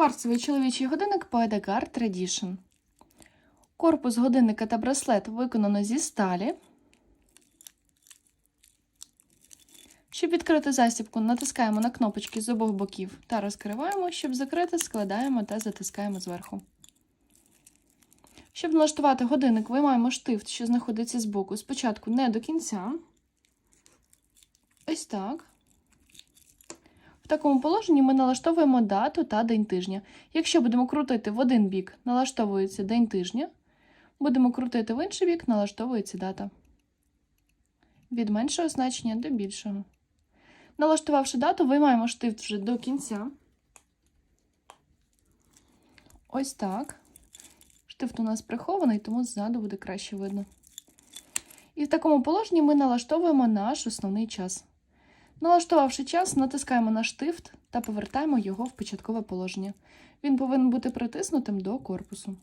Кварцевий чоловічий годинник Poedegar Tradition. Корпус годинника та браслет виконано зі сталі. Щоб відкрити застібку, натискаємо на кнопочки з обох боків та розкриваємо. Щоб закрити, складаємо та затискаємо зверху. Щоб налаштувати годинник, виймаємо штифт, що знаходиться збоку, спочатку не до кінця. Ось так. Такому положенні ми налаштовуємо дату та день тижня. Якщо будемо крутити в один бік, налаштовується день тижня. Будемо крутити в інший бік, налаштовується дата. Від меншого значення до більшого. Налаштувавши дату, виймаємо штифт вже до кінця. Ось так. Штифт у нас прихований, тому ззаду буде краще видно. І в такому положенні ми налаштовуємо наш основний час. Налаштувавши час, натискаємо на штифт та повертаємо його в початкове положення. Він повинен бути притиснутим до корпусу.